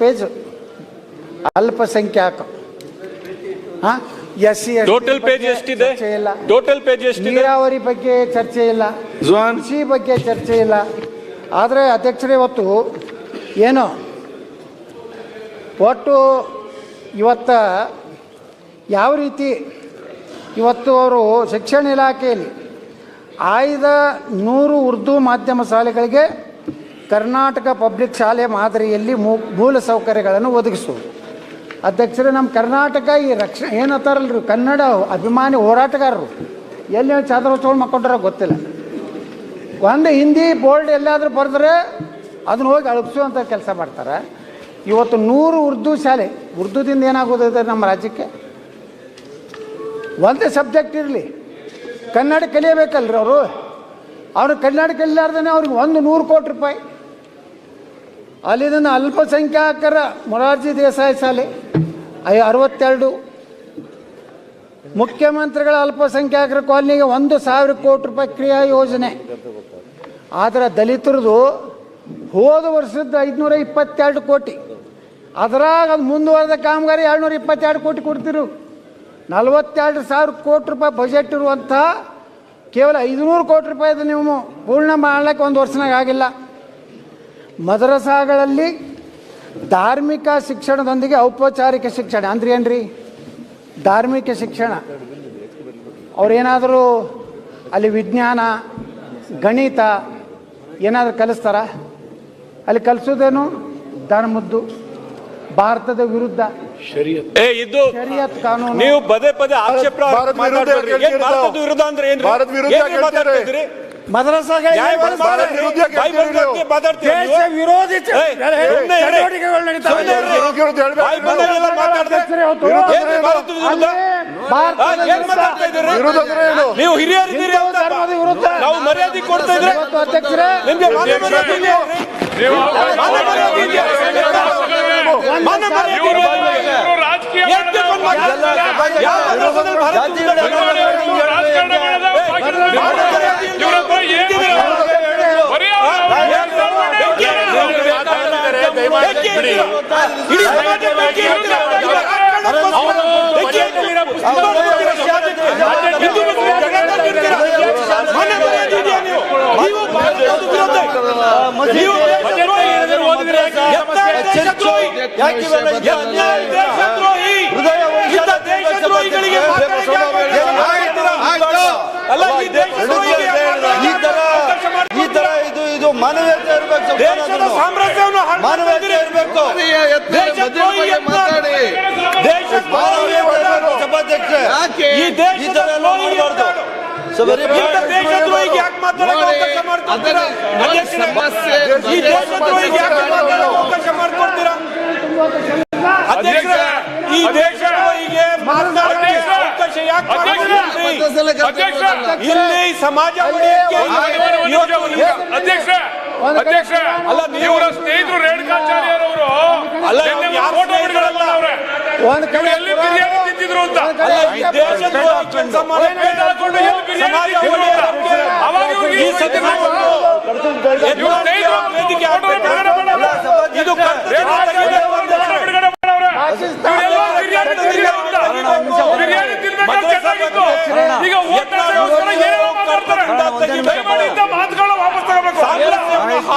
Page ಅಲ್ಪಸಂಖ್ಯಾಕ. ಹಾಂ? S C total page ಎಷ್ಟಿದೆ? ಇಲ್ಲ. ಟೋಟಲ್ ಪೇಜ್ ಎಷ್ಟಿದೆ? ನೀರಾವರಿ ಬಗ್ಗೆ ಚರ್ಚೆ ಇಲ್ಲ. ಜುವಾನ್ ಕೃಷಿ ಬಗ್ಗೆ ಚರ್ಚೆ ಇಲ್ಲ. ಆದರೆ ಅಧ್ಯಕ್ಷರೇ ಇವತ್ತು ಏನು? ಒಟ್ಟು ಇವತ್ತ ಯಾವ ರೀತಿ ಇವತ್ತು ಅವರು ಶಿಕ್ಷಣ ಇಲಾಖೆಯಲ್ಲಿ ಆಯ್ದ ನೂರು ಉರ್ದು ಮಾಧ್ಯಮ ಶಾಲೆಗಳಿಗೆ ಕರ್ನಾಟಕ ಪಬ್ಲಿಕ್ ಶಾಲೆ ಮಾದರಿಯಲ್ಲಿ ಮೂಲ ಸೌಕರ್ಯಗಳನ್ನು ಒದಗಿಸುವುದು ಅಧ್ಯಕ್ಷರೇ, ನಮ್ಮ ಕರ್ನಾಟಕ ಈ ರಕ್ಷ ಏನತ್ತಾರಲ್ರಿ ಕನ್ನಡ ಅಭಿಮಾನಿ ಹೋರಾಟಗಾರರು. ಎಲ್ಲಿ ಚಾದರೋತ್ಸವ ಮಕ್ಕೊಂಡ್ರ ಗೊತ್ತಿಲ್ಲ. ಒಂದು ಹಿಂದಿ ಬೋರ್ಡ್ ಎಲ್ಲಾದರೂ ಬರೆದ್ರೆ ಅದನ್ನ ಹೋಗಿ ಅಳಗಿಸುವಂಥ ಕೆಲಸ ಮಾಡ್ತಾರೆ. ಇವತ್ತು ನೂರು ಉರ್ದು ಶಾಲೆ, ಉರ್ದುದಿಂದ ಏನಾಗೋದಿದೆ ನಮ್ಮ ರಾಜ್ಯಕ್ಕೆ? ಒಂದೇ ಸಬ್ಜೆಕ್ಟ್ ಇರಲಿ. ಕನ್ನಡ ಕಲಿಯಬೇಕಲ್ರಿ ಅವರು. ಅವ್ರು ಕನ್ನಡ ಕಲಿಲಾರ್ದೇ ಅವ್ರಿಗೆ ಒಂದು ನೂರು ಕೋಟಿ ರೂಪಾಯಿ. ಅಲ್ಲಿಂದ ಅಲ್ಪಸಂಖ್ಯಾತರ ಮೊರಾರ್ಜಿ ದೇಸಾಯಿ ಶಾಲೆ, ಐ ಅರವತ್ತೆರಡು. ಮುಖ್ಯಮಂತ್ರಿಗಳ ಅಲ್ಪಸಂಖ್ಯಾತರ ಕಾಲನಿಗೆ ಒಂದು ಸಾವಿರ ಕೋಟಿ ರೂಪಾಯಿ ಕ್ರಿಯಾ ಯೋಜನೆ. ಆದರೆ ದಲಿತರದು ಹೋದ ವರ್ಷದ ಐದುನೂರ ಇಪ್ಪತ್ತೆರಡು ಕೋಟಿ. ಅದರಾಗ ಅದು ಮುಂದುವರೆದ ಕಾಮಗಾರಿ ಏಳ್ನೂರ ಇಪ್ಪತ್ತೆರಡು ಕೋಟಿ ಕೊಡ್ತಿರು. ನಲವತ್ತೆರಡು ಸಾವಿರ ಕೋಟಿ ರೂಪಾಯಿ ಬಜೆಟ್ ಇರುವಂಥ ಕೇವಲ ಐದುನೂರು ಕೋಟಿ ರೂಪಾಯಿದು ನೀವು ಪೂರ್ಣ ಮಾಡಲಿಕ್ಕೆ ಒಂದು ವರ್ಷನಾಗ ಆಗಿಲ್ಲ. ಮದರಸಾಗಳಲ್ಲಿ ಧಾರ್ಮಿಕ ಶಿಕ್ಷಣದೊಂದಿಗೆ ಔಪಚಾರಿಕ ಶಿಕ್ಷಣ. ಅಂದ್ರೆ ಏನ್ರಿ? ಧಾರ್ಮಿಕ ಶಿಕ್ಷಣ. ಅವ್ರೇನಾದರೂ ಅಲ್ಲಿ ವಿಜ್ಞಾನ ಗಣಿತ ಏನಾದರೂ ಕಲಿಸ್ತಾರ? ಅಲ್ಲಿ ಕಲಿಸೋದೇನು? ಧರ್ಮದ್ದು ಭಾರತದ ವಿರುದ್ಧ. ಏ ಇದು ಶರಿಯತ್ ಕಾನೂನು. ನೀವು ಪದೇ ಪದೇ ಆಕ್ಷೇಪ? ವಿರುದ್ಧ ಅಂದ್ರೆ ವಿರೋಧಿ? ನೀವು ಹಿರಿಯರಿದ್ದೀರಿ ನಾವು ಮರ್ಯಾದೆ ಕೊಡ್ತಾ ಇದ್ರೆ ನಿಮ್ಗೆ ಮಾನ ಆಗ್ತಿಲ್ಲ. ಅಲ್ಲ ಈ ದೇಶದ್ರೋಹಿಗೆ ಮಾನವೀಯತೆ ಇರಬೇಕು ದೇಶದ ಸಾಮ್ರಾಜ್ಯವನ್ನು ಮಾನವೀಯತೆ ಇರಬೇಕು. ಮಾತಾಡಿ. ದೇಶದ್ರೋಹಿ ಯತ್ನಾಳ್. ಸಭಾಧ್ಯಕ್ಷ ಈ ಈ ದೇಶದ ಮಾಡಬಾರ್ದು? ಅಧ್ಯಕ್ಷರೇ, ಈ ದೇಶದ್ರೋಹಿಗೆ ಯಾಕೆ ಮಾಡ್ಕೊಡ್ತೀರಿ? ಇಲ್ಲಿ ಸಮಾಜ ಅಧ್ಯಕ್ಷ ಅಧ್ಯಕ್ಷ ಅಲ್ಲ, ನೀವು- ಇವರ ಸ್ನೇಹಿತರು ರೇಣುಕಾಚಾರ್ಯರವರು ಅಲ್ಲ, ಫೋಟೋ ಸ್ನೇಹಿತರಲ್ಲ? ಅವ್ರೆ ಒಂದ್ ಕಡೆ ಎಲ್ಲಿ ಬಿರಿಯಾನಿ ತಿಂತಿದ್ರು ಅಂತ ಇದು ಈ ದೇಶದ್ರೋಹಿ ಕೆಲಸ ಮಾಡಕ್ಕೆ ಹಾಕೊಂಡು ಎಲ್ಲಿ ಬಿರಿಯಾನಿ ಸಮಾಜ ತಿಂತಿದ್ರು ಅಂತ. ಉಳಿಯೋದಕ್ಕೆ ಅವಾಗ ಇವ್ರಿಗೆ ಈ ಸದನವನ್ನು ಇವ್ರ ಸ್ನೇಹಿತರು ವೇದಿಕೆ ಫೋಟೋ ಬಿಡುಗಡೆ ಮಾಡಲ್ಲ. ಇದು ಕರ್ತವ್ಯ ರೇಣುಕಾಚಾರ್ಯ ಅವರು ಫೋಟೋ ಬಿಡುಗಡೆ ಮಾಡವ್ರೆ. ಇವರೆಲ್ಲ ಬಿರಿಯಾನಿ ತಿಂದಿಲ್ಲ ಅಂತ. ಬಿರಿಯಾನಿ ತಿನ್ಬೇಕಾದ್ರೆ ಚೆನ್ನಾಗಿತ್ತು. ಈಗ ಓಟ್ ಹಾಕೋಸ್ಕರ ಏನೇನೋ ಮಾತಾಡ್ತಾರೆ. ದಯಮಾಡಿ ಇಂಥ ಮಾತುಗಳನ್ನ ವಾಪಸ್ ತಗೋಬೇಕು. ಅಧ್ಯಕ್ಷ, ಇದು ಕನ್ನಡದ ಮಾತು. ಅವಕಾಶ ಕೊಡ್ಬಾರ್ದು ನೀವು. ಯತ್ನಾಳೆ ಇವ್ರು ಏನೋ ಮಾತಾಡ್ಲಿ. ಇವ್ರು ಮಾತಾಡ್ಬೇಕಾದ್ರೆ ಇವ್ರು ದೇಶದ್ರೋಹಿಗಳು ಇವ್ರ ಹತ್ರ ಏನ್ ಆಧಾರ ಐತೆ ಕರ್ತದಿಂದ ಇದು ಏನ್ ತೆಗೆದುಕೊಳ್ಳಿ. ಆಧಾರ ಐತೆ ಹೇಳಿ ಕೇಳಿ ತಾವು ಕೇಳಿ ಬ್ರಿಟಿಷರು ಏನ್ ಆಧಾರ ಐತೆ ಇವ್ರ ಹತ್ರ?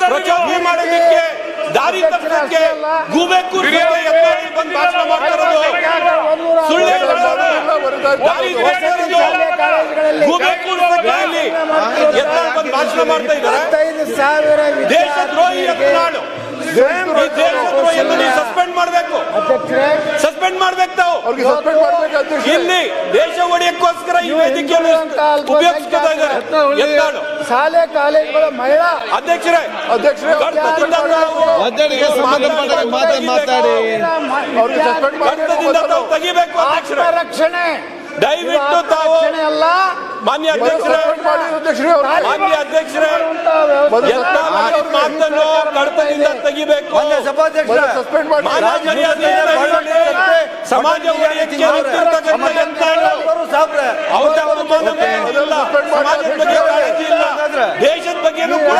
ಮಾಡೋದಕ್ಕೆ ದಾರಿ ತಪ್ಪಿಸಕ್ಕೆ ಗೂಬೆಕ್ಕೂ ಬಂದು ಭಾಷಣ ಸುಳ್ಳು ದಾರಿ ತಪ್ಪಿಸ್ತಾ ಇರೋದು ಗೂಬೆ ಕೂರಿಸೋಕೆ ಬಂದು ಭಾಷಣ ಮಾಡ್ತಾ ಇದ್ದಾರೆ. ದೇಶದ್ರೋಹಿ ಯತ್ನಾಳು ಸಸ್ಪೆಂಡ್ ಮಾಡಬೇಕು. ಸಸ್ಪೆಂಡ್ ಮಾಡ್ಬೇಕು ತಾವು. ಇಲ್ಲಿ ದೇಶ ಒಡೆಯಕ್ಕೋಸ್ಕರ ಈ ವೇದಿಕೆಯನ್ನು ಉಪಯೋಗಿಸ್ತಾ ಇದ್ದಾರೆ. ಯತ್ನಾಳು ಶಾಲೆ ಕಾಲೇಜುಗಳ ಮಹಿಳಾ ಅಧ್ಯಕ್ಷರೇ ಅಧ್ಯಕ್ಷರೇ ಮಾತಾಡಿ ರಕ್ಷಣೆ ದಯವಿಟ್ಟು ತಾವು ಅಲ್ಲ. ಮಾನ್ಯ ಅಧ್ಯಕ್ಷರೇ. ಮಾನ್ಯ ಅಧ್ಯಕ್ಷರೇ. ಮಾತನ್ನು ಕಡತದಿಂದ ತೆಗಿಬೇಕು. ಮರ್ಯಾದೆಯನ್ನು ಸಮಾಜ ಬಗ್ಗೆ ದೇಶದ ಬಗ್ಗೆನೂ ಕೂಡ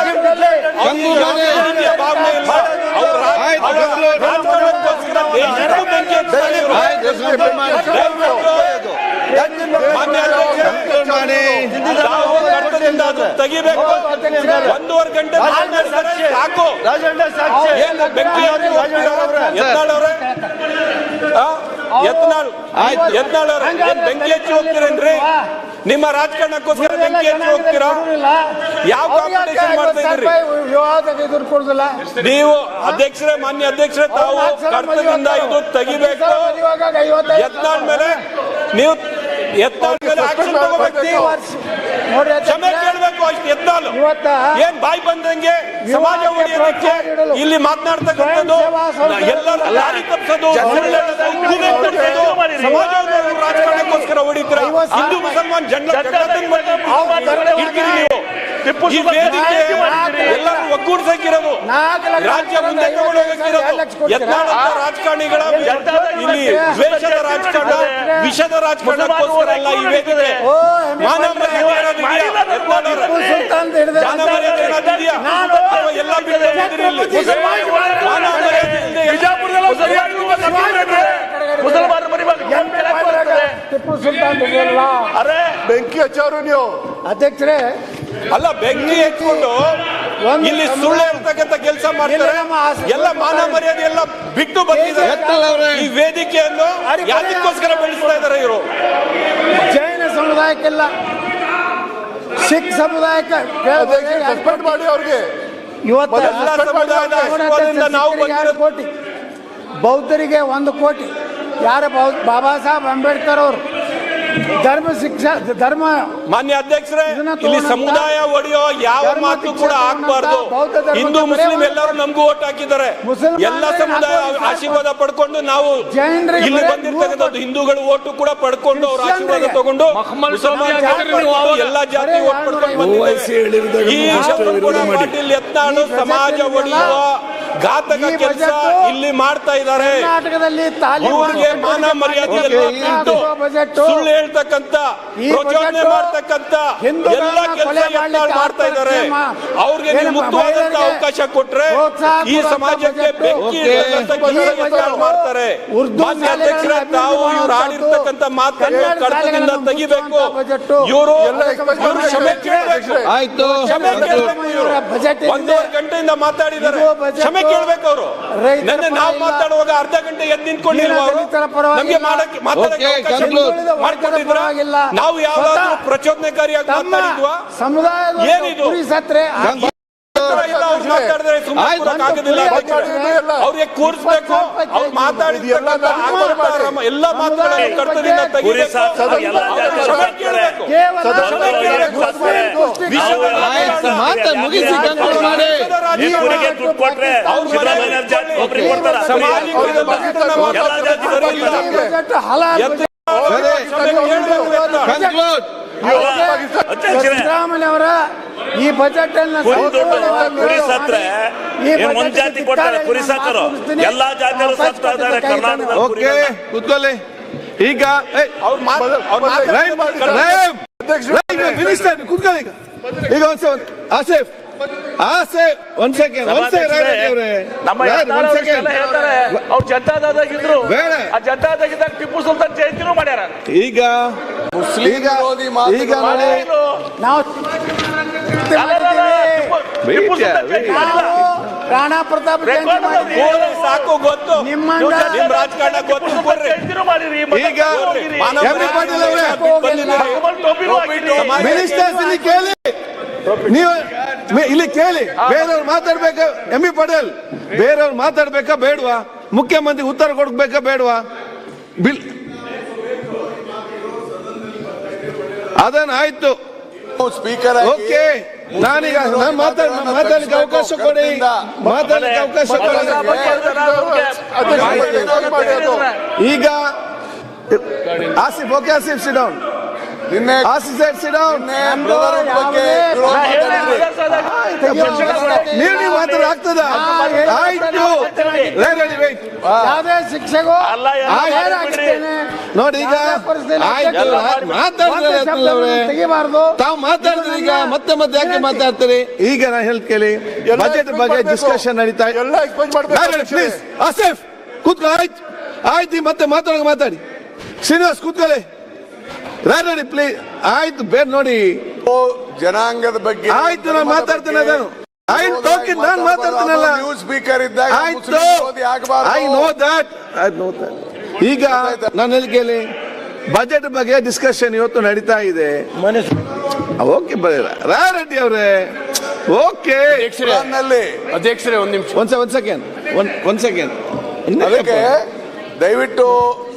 ಗಂಗು ಮನೆ. ಅವ್ರಿಗೆ ಭಾವನೆ ಇಲ್ಲ ಅವ್ರ ರಾಜ- ಆಯ್ತು, ಅವರ ಗಂಗು. ರಾಜಕಾರಣಕ್ಕೋಸ್ಕರ ದೇಶಕ್ಕೂ ಬೆಂಕಿ ಹಚ್ತಾರೆ ಇವ್ರು. ಆಯ್ತು, ಸಸ್ಪೆಂಡ್ ಮಾಡಿ. ಮಾನ್ಯ ಅಧ್ಯಕ್ಷರೇ, ಸಸ್ಪೆಂಡ್ ಮಾಡಿ ನಾವು ಕರ್ತವ್ಯದಿಂದ ಅದು ತೆಗಿಬೇಕು ಒಂದೂವರೆ ಗಂಟೆ ಸಾಕು ಏನು ಬೆಂಕಿ ಹಚ್ಚಿ ಹೋಗ್ತೀರಾ? ಯತ್ನಾಳ್ ಅವ್ರೆ ಆ? ಯತ್ನಾಳ್ ಯತ್ನಾಳ್ ಅವ್ರೆ ಬೆಂಕಿ ಹಚ್ಚಿ ಹೋಗ್ತೀರೇನ್ರಿ ನಿಮ್ಮ ರಾಜಕಾರಣಕ್ಕೋಸ್ಕರ ಬೆಂಕಿ ಹಚ್ಚಿ ಹೋಗ್ತೀರಾ? ಯಾವ ಕಾಂಪಿಟೇಷನ್ ಮಾಡ್ತಾ ಕೊಡುದಿಲ್ಲ ನೀವು ಅಧ್ಯಕ್ಷರೇ ಮಾನ್ಯ ಅಧ್ಯಕ್ಷರೇ ತಾವು ಕರ್ತವ್ಯದಿಂದ ಇದು ತೆಗಿಬೇಕು. ಎತ್ತಾದ್ಮೇಲೆ ಮೇಲೆ ನೀವು ಎತ್ತಾದ್ಮೇಲೆ ಮೇಲೆ ಆಕ್ಷನ್ ತಗೋಬೇಕು ಕ್ಷಮೆ ಕೇಳಬೇಕು ಅಷ್ಟು ಇವತ್ತ ಏನ್ ಬಾಯಿ ಬಂದಂಗೆ ಸಮಾಜ ಉಳಿಯೋದಕ್ಕೆ ಇಲ್ಲಿ ಮಾತನಾಡ್ತಕ್ಕಂಥದ್ದು ಎಲ್ಲರೂ ಲಾರಿ ತಪ್ಪಿಸೋದು ಸಮಾಜ ರಾಜಕಾರಣಕ್ಕೋಸ್ಕರ ಹೊಡಿತಾರೆ? ಹಿಂದೂ ಮುಸಲ್ಮಾನ್ ಜಂಡ ವೇದಿಕೆ ಎಲ್ಲರೂ ಒಗ್ಗೂಡ್ಸಕ್ಕಿರೋದು ರಾಜ್ಯ ಮುಂದೆ ತಗೊಂಡೋಗಕ್ಕಿರೋದು ಯತ್ನಾಳಂತ ರಾಜಕಾರಣಿಗಳ ಇಲ್ಲಿ ದ್ವೇಷದ ರಾಜಕಾರಣ ವಿಷದ ರಾಜಕಾರಣಕ್ಕೋಸ್ಕರ ಅಲ್ಲ ಈ ವೇದಿಕೆ? ಟಿಪ್ಪು ಎಲ್ಲ ಬಿಟ್ಟು ಇಲ್ಲಿ? ಮಾನ ಬಿಜಾಪುರದಲ್ಲ ಸರಿಯಾಗಿ ಮುಸಲ್ಮಾನ ಟಿಪ್ಪು ಸುಲ್ತಾನ್ ಅರೆ. ಬೆಂಕಿ ಹಚ್ಚವ್ರು ನೀವು? ಅಧ್ಯಕ್ಷರೇ ಅಲ್ಲ ಬೆಂಕಿ ಎತ್ಕೊಂಡು ಒಂದು ಇಲ್ಲಿ ಸುಳ್ಳು ಇರ್ತಕ್ಕಂಥ ಕೆಲಸ ಮಾಡ್ತಾರೆ. ಎಲ್ಲ ಮಾನ ಮರ್ಯಾದೆ ಎಲ್ಲ ಬಿಟ್ಟು ಬಂದಿದ್ದಾರೆ. ಈ ವೇದಿಕೆಯನ್ನು ಯಾರಿಗೋಸ್ಕರ ಬೆಳೆಸ್ತಾ ಇದ್ದಾರೆ ಇವರು? ಜೈನ ಸಮುದಾಯಕ್ಕೆಲ್ಲ ಸಿಖ್ ಸಮುದಾಯಕ್ಕೆ ಸಸ್ಪೆಂಡ್ ಮಾಡಿ ಅವ್ರಿಗೆ. ಇವತ್ತು ಕೋಟಿ? ಬೌದ್ಧರಿಗೆ ಒಂದು ಕೋಟಿ. ಯಾರ ಬಾಬಾ ಸಾಹೇಬ್ ಅಂಬೇಡ್ಕರ್ ಅವರು ಧರ್ಮ ಶಿಕ್ಷಾ ಧರ್ಮ ಮಾನ್ಯ ಅಧ್ಯಕ್ಷರೇ ಇಲ್ಲಿ ಸಮುದಾಯ ಒಡೆಯೋ ಯಾವ ಮಾತು ಕೂಡ ಆಗ್ಬಾರ್ದು. ಹಿಂದೂ ಮುಸ್ಲಿಂ ಎಲ್ಲರೂ ನಮಗೂ ಓಟ್ ಹಾಕಿದ್ದಾರೆ. ಎಲ್ಲ ಸಮುದಾಯ ಆಶೀರ್ವಾದ ಪಡ್ಕೊಂಡು ನಾವು ಇಲ್ಲಿ ಬಂದಿರ್ತಕ್ಕಂಥದ್ದು ಹಿಂದೂಗಳು ಓಟು ಕೂಡ ಪಡ್ಕೊಂಡು ಅವ್ರ ಆಶೀರ್ವಾದ ತಗೊಂಡು ಎಲ್ಲಾ ಜಾತಿ ಓಟ್ ಪಡ್ಕೊಂಡು ಬಂದಿದ್ದಾರೆ ಈ ಪಾಟೀಲ್ ಎತ್ತಾಳು ಸಮಾಜ ಒಡೆಯುವ ಘಾತಕ ಕೆಲಸ ಇಲ್ಲಿ ಮಾಡ್ತಾ ಇದ್ದಾರೆ. ಊರಿಗೆ ಮಾನ ಮರ್ಯಾದೆ ಸುಳ್ಳು ಹೇಳ್ತಕ್ಕಂತ ಪ್ರಚೋದನೆ ಮಾಡ್ತಕ್ಕಂತ ಎಲ್ಲ ಕೆಲಸ ಕೊಲೆ ಮಾಡ್ತಾ ಇದ್ದಾರೆ. ಅವ್ರಿಗೆ ನೀವು ಮುಕ್ತವಾದಂತ ಅವಕಾಶ ಕೊಟ್ರೆ ಈ ಸಮಾಜಕ್ಕೆ. ಬೆಂಕಿ ಮಾಡ್ತಾರೆ. ಮಾನ್ಯ ಅಧ್ಯಕ್ಷರೇ ತಾವು ಇವ್ರು ಆಡಿರ್ತಕ್ಕಂತ ಆಡಿರ್ತಕ್ಕಂಥ ಮಾತನ್ನು ಕಡತದಿಂದ ತೆಗಿಬೇಕು. ಇವರು ಕ್ಷಮೆ ಕೇಳಬೇಕು. ಕ್ಷಮೆ. ಕೇಳಬೇಕು ಇವರು. ಒಂದೂವರೆ ಗಂಟೆಯಿಂದ ಮಾತಾಡಿದ್ದಾರೆ. ಇದು ಕ್ಷಮೆ ಕೇಳಬೇಕು ಅವರು ನೆನ್ನೆ ನಾವು ಮಾತಾಡುವಾಗ ಅರ್ಧ ಗಂಟೆ ಎದ್ದು ನಿಂತ್ಕೊಂಡಿರುವ ಅವರು? ಮಾಡಕ್ಕೆ ಮಾತಾಡಕ್ಕೆ ಅವಕಾಶ. ನಾವು ಯಾವ್ದಾದ್ರು ಪ್ರಚೋದನೆಕಾರಿಯಾಗಿ ಮಾತಾಡಿದ್ವಾ? ಸಮುದಾಯದ ಏನಿದು? ಅವ್ರಿಗೆ ಕೂರಿಸ್ಬೇಕು ಅವ್ರು ಆತ್ಮ ಎಲ್ಲ ಮಾತುಗಳನ್ನು ಕರ್ತದಿಂದ ಸಮಾಜ ಸಿದ್ದರಾಮಯ್ಯ ಅವರ ಈ ಬಜೆಟ್ ಅನ್ನ ಕುರಿ ಸತ್ರೆ ಒಂದ್ ಜಾತಿ ಕೊಡ್ತಾರೆ ಕುರಿ ಎಲ್ಲಾ ಜಾತಿಯವರು ಸತ್ತಾ ಇದ್ದಾರೆ ಓಕೆ ಕೂತ್ಕೊಳ್ಳಿ. ಈಗ ಏ, ಅವ್ರು ಕೂತ್ಕೊಳ್ಳಿ ಈಗ. ಈಗ ಒಂದ್ ಆಸೇಫ್ ಆಸೇಫ್ ಒಂದ್ ಸೆಕೆಂಡ್ ಒಂದ್ ಸೆಕೆಂಡ್ ನಮ್ಮ ಹೇಳ್ತಾರೆ. ಅವ್ರು. ಆ ಜನತಾದಳದಾಗಿದ್ದಾಗ ಟಿಪ್ಪು ಸುಲ್ತಾನ್ ಜಯಂತಿನೂ ಮಾಡ್ಯಾರ. ಈಗ ಮುಸ್ಲಿಂ ಈಗ? ನಾವು. ರಾಣಾ ಪ್ರತಾಪ್ ಸಾಕು ಗೊತ್ತು. ನಿಮ್ಮ ನಿಮ್ ರಾಜಕಾರಣ ಗೊತ್ತು. ಮಾಡಿರಿ ಈಗ ಪಾಟೀಲ್ ಅವರೇ, ಮಿನಿಸ್ಟರ್ಸ್ ಕೇಳಿ. ನೀವು ಇಲ್ಲಿ ಕೇಳಿ. ಬೇರೆಯವ್ರು ಮಾತಾಡ್ಬೇಕಾ? M B Patel. ಬೇರೆಯವ್ರು ಮಾತಾಡ್ಬೇಕಾ? ಬೇಡವಾ? ಮುಖ್ಯಮಂತ್ರಿ ಉತ್ತರ ಕೊಡ್ಬೇಕಾ? ಬೇಡವಾ? ಬಿಲ್ ಅದನ್ನ ಆಯ್ತು ಸ್ಪೀಕರ್ ಓಕೆ. ನಾನೀಗ ನಾನು ಮಾತಾಡ ಮಾತಾಡ್ಲಿಕ್ಕೆ ಅವಕಾಶ ಕೊಡಿ. ಮಾತಾಡ್ಲಿಕ್ಕೆ ಅವಕಾಶ ಕೊಡಿ. ಈಗ Asif okay Asif sit down down ನಿನ್ನೆ ನಿನ್ನೆ ಬಗ್ಗೆ ಮಾತಾಡಿದ್ರಿ. ನೀವು ನೀವು ಮಾತಾಡ ಆಗ್ತದ. ಆಯ್ತು ವೇಟ್ ಯಾವುದೇ ಶಿಕ್ಷೆಗೂ. ನೋಡಿ ಈಗ ಆಯ್ತು ಮಾತಾಡ್ತಾರೆ ತೆಗಿಬಾರ್ದು. ತಾವು ಮಾತಾಡ್ತೀರಿ ಈಗ ಮತ್ತೆ ಮತ್ತೆ ಯಾಕೆ ಮಾತಾಡ್ತೀರಿ? ಈಗ ನಾನು ಹೇಳ್ ಕೇಳಿ ಬಜೆಟ್ ಬಗ್ಗೆ ಡಿಸ್ಕಷನ್ ನಡೀತಾ ಎಲ್ಲ ಪ್ಲೀಸ್ ಆಸಿಫ್ ಕೂತ್ಕೊ ಆಯ್ತು. ಆಯ್ತು ಮತ್ತೆ ಮಾತಾಡೋಕೆ ಮಾತಾಡಿ. ಶ್ರೀನಿವಾಸ್ ಕೂತ್ಕೊಳ್ಳಿ. ರಾಡಿ ಪ್ಲೀಸ್ ಆಯ್ತು ಬೇರ್ ನೋಡಿ. ಜನಾಂಗದ ಬಗ್ಗೆ ಆಯ್ತು ನಾನು ಮಾತಾಡ್ತೇನೆ. ಅದನ್ನು. ಆಯ್ತು ಓಕೆ ನಾನು ಮಾತಾಡ್ತೀನಲ್ಲ ನ್ಯೂಸ್ ಸ್ಪೀಕರ್ ಇದ್ದಾಗ ಆಯ್ತು. I know that I know that ಈಗ ನಾನು ಹೇಳಿ ಕೇಳಿ ಬಜೆಟ್ ಬಗ್ಗೆ ಡಿಸ್ಕಷನ್ ಇವತ್ತು ನಡೀತಾ ಇದೆ. ಓಕೆ ರಾ ರೆಡ್ಡಿ ಅವರೇ. ಓಕೆ ಅಧ್ಯಕ್ಷರೇ ಒಂದ್ ನಿಮಿಷ. ಒಂದ್ ಒಂದ್ ಸೆಕೆಂಡ್ ಒಂದ್ ಒಂದ್ ಸೆಕೆಂಡ್ ಅದಕ್ಕೆ ದಯವಿಟ್ಟು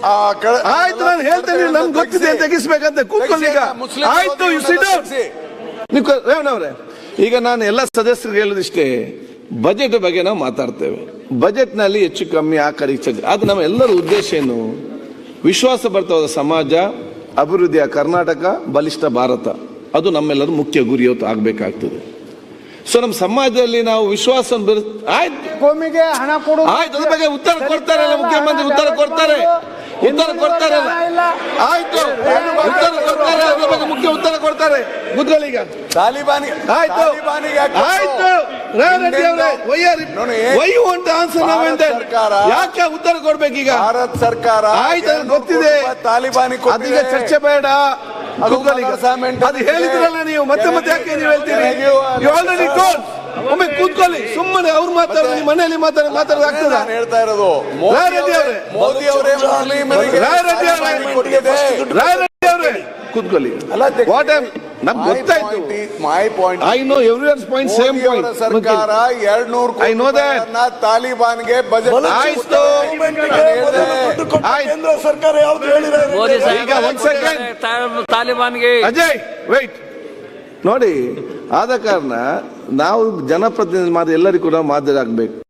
ಆಯ್ತು ನಾನು ಹೇಳ್ತೇನೆ ನಮ್ಗೆ ಗೊತ್ತಿದೆ ಅಂತ ತೆಗಿಸ್ಬೇಕಂತ ಕೂತ್ಕೊಳ್ಳಿ ಈಗ. ಮುಸ್ಲಿಂ ಆಯ್ತು ಯು ಸಿಟ್ ತೆಗ್ಸಿ. ನೀವು ಕ- ರೇವಣ್ಣ ಅವರೇ ಈಗ ನಾನು ಎಲ್ಲ ಸದಸ್ಯರಿಗೆ ಹೇಳೋದಿಷ್ಟೇ ಬಜೆಟ್ ಬಗ್ಗೆ ನಾವು ಮಾತಾಡ್ತೇವೆ. ಬಜೆಟ್ನಲ್ಲಿ ಹೆಚ್ಚು ಕಮ್ಮಿ ಆ ಕರೀಚ ಅದು ನಮ್ಮ ಎಲ್ಲರ ಉದ್ದೇಶ ಏನು? ವಿಶ್ವಾಸ ಬರ್ತಾವ ಸಮಾಜ ಅಭಿವೃದ್ಧಿಯ ಕರ್ನಾಟಕ ಬಲಿಷ್ಠ ಭಾರತ. ಅದು ನಮ್ಮೆಲ್ಲರ ಮುಖ್ಯ ಗುರಿ ಹೊತ್ತು ಆಗ್ಬೇಕಾಗ್ತದೆ. ಸೊ ನಮ್ಮ ಸಮಾಜದಲ್ಲಿ ನಾವು ವಿಶ್ವಾಸ ಆಯ್ತು. ಕೋಮಿಗೆ ಹಣ ಕೊಡು. ಆಯ್ತು ಅದ್ರ ಬಗ್ಗೆ ಉತ್ತರ ಕೊಡ್ತಾರೆ ಮುಖ್ಯಮಂತ್ರಿ ಉತ್ತರ ಕೊಡ್ತಾರೆ. ಉತ್ತರ ಕೊಡ್ತಾರೆ. ಆಯ್ತು. ಉತ್ತರ ಕೊಡ್ತಾರೆ. ಅದ್ರ ಬಗ್ಗೆ ಮುಖ್ಯ ಉತ್ತರ ಕೊಡ್ತಾರೆ. ಮುದ್ರಲಿಗ ತಾಲಿಬಾನಿ ಆಯ್ತು. ಆಯ್ತು. ರೇವಣ್ಣ ಅವರೇ ವೈ ವೈ ವಾಂಟ್ ಆನ್ಸರ್ ನಾವ್ ಸರ್ಕಾರ ಯಾಕೆ ಉತ್ತರ ಕೊಡ್ಬೇಕು ಈಗ? ಭಾರತ ಸರ್ಕಾರ ಆಯ್ತು ಗೊತ್ತಿದೆ. ತಾಲಿಬಾನಿ ಅದೀಗ ಚರ್ಚೆ ಬೇಡ. ಅದು ಹೇಳಿದ್ರಲ್ಲ ನೀವು ಮತ್ತೆ ಮತ್ತೆ ಯಾಕೆ ನೀವು ಹೇಳ್ತೀರಿ? ಯು ಆಲ್ರೆಡಿ ಟೋಲ್ ಒಮ್ಮೆ ಕೂತ್ಕೊಳ್ಳಿ. ಸುಮ್ಮನೆ ಅವ್ರು ಮಾತಾಡೋದು ನಿಮ್ಮ ಮನೆಯಲ್ಲಿ ಮಾತಾಡ ಮಾತಾಡೋದು ಆಗ್ತದ? ನಾನು ಹೇಳ್ತಾ ಇರೋದು. ಮೋದಿ ರೆಡ್ಡಿ ಅವರೇ. ಮೋದಿ ಅವರೇ ಮುಸ್ಲಿಮರಿಗೆ ರಾಯ್ ರೆಡ್ಡಿ ಅವರೇ. ತಾಲಿಬಾನಿಗೆ ಕೊಟ್ಟಿದೆ. ರಾಯ್ ರೆಡ್ಡಿ ಅವರೇ. ಕೂತ್ಕೊಳ್ಳಿ. ಅಲ್ಲ. ವಾಟ್ ನಮ್ಗೆ ಗೊತ್ತಾಯ್ತು. My point I know every point same point ಸರ್ಕಾರ ಪಾಯಿಂಟ್ ಎರಡ್ ನೂರು ನೋ know ತಾಲಿಬಾನ್ಗೆ ಬಜೆಟ್ ಆಯ್ತು. ಕೇಂದ್ರ ಸರ್ಕಾರ ಯಾವ್ದು ಹೇಳಿದ್ರೆ ಮೋದಿ ಈಗ ಒಂದ್ ಸೆಕೆಂಡ್ ಸಾಹೇಬ್ ತಾಲಿಬಾನ್ಗೆ ಅಜಯ್ ವೈಟ್ ನೋಡಿ ಆದ ಕಾರಣ ನಾವು ಜನಪ್ರತಿನಿಧಿ ಮಾತ್ರ ಎಲ್ಲರಿಗೂ ಕೂಡ ಮಾದರಿ ಆಗ್ಬೇಕು.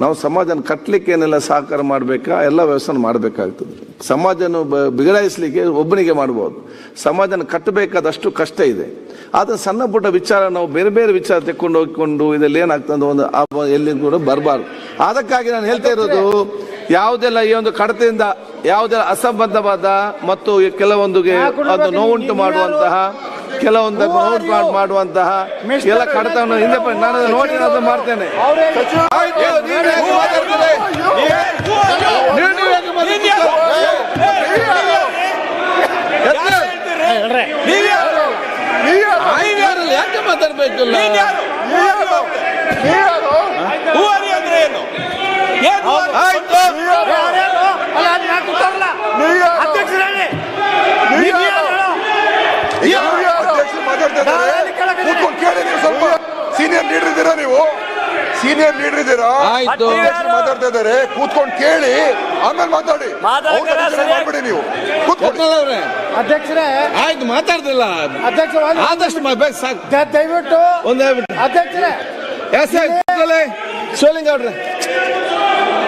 ನಾವು ಸಮಾಜನ ಕಟ್ಟಲಿಕ್ಕೆ ಏನೆಲ್ಲ ಸಹಕಾರ ಮಾಡಬೇಕಾ ಎಲ್ಲ ವ್ಯವಸ್ಥೆ ಮಾಡಬೇಕಾಗ್ತದೆ. ಸಮಾಜನ ಬಿಗಡಾಯಿಸ್ಲಿಕ್ಕೆ ಒಬ್ಬನಿಗೆ ಮಾಡ್ಬೋದು. ಸಮಾಜನ ಕಟ್ಟಬೇಕಾದಷ್ಟು ಕಷ್ಟ ಇದೆ. ಆದರೆ ಸಣ್ಣ ಪುಟ್ಟ ವಿಚಾರ ನಾವು ಬೇರೆ ಬೇರೆ ವಿಚಾರ ತೆಕ್ಕೊಂಡು ಹೋಗಿಕೊಂಡು ಇದರಲ್ಲಿ ಏನಾಗ್ತದೆ ಅಂತ ಒಂದು ಆ- ಎಲ್ಲಿ ಕೂಡ ಬರಬಾರ್ದು. ಅದಕ್ಕಾಗಿ ನಾನು ಹೇಳ್ತಾ ಇರೋದು ಯಾವುದೆಲ್ಲ ಈ ಒಂದು ಕಡತೆಯಿಂದ ಯಾವುದೆಲ್ಲ ಅಸಂಬದ್ಧವಾದ ಮತ್ತು ಕೆಲವೊಂದಿಗೆ ಅದು ನೋವುಂಟು ಮಾಡುವಂತಹ ಕೆಲವೊಂದು ನೋಟ್ ಮಾಡ್- ಮಾಡುವಂತಹ ಎಲ್ಲ ಕಡತವನ್ನು ಹಿಂದೆ ನಾನು ಅದನ್ನ ನೋಡಿ ನಾನು ಮಾಡ್ತೇನೆ ಯಾಕೆ ಮಾತಾಡ್ಬೇಕಲ್ಲ ಅಧ್ಯಕ್ಷರು ಮಾತಾಡ್ತಾ. ಕೂತ್ಕೊಂಡು ಕೇಳಿ ನೀವು ಸ್ವಲ್ಪ. ಸೀನಿಯರ್ ಲೀಡರ್ ಇದ್ದೀರಾ ನೀವು? ಸೀನಿಯರ್ ಲೀಡರ್ ಇದ್ದೀರಾ? ಆಯ್ತು. ಮಾತಾಡ್ತಾ ಇದ್ದಾರೆ. ಕೂತ್ಕೊಂಡು ಕೇಳಿ. ಆಮೇಲೆ ಮಾತಾಡಿ. ಮಾಡ್ಬಿಡಿ ನೀವು. ಕೂತ್ಕೊಳ್ಳಿ. ಯತ್ನಾಳ್ ಅಧ್ಯಕ್ಷರೇ. ಆಯ್ತು ಮಾತಾಡ್ದಿಲ್ಲ. ಅಧ್ಯಕ್ಷ ಆದಷ್ಟು ದಯವಿಟ್ಟು ಒಂದೇ ಅಧ್ಯಕ್ಷರೇ. ಎಸ್ ಸೋಲಿಂಗ್ ಅವ್ರೆ.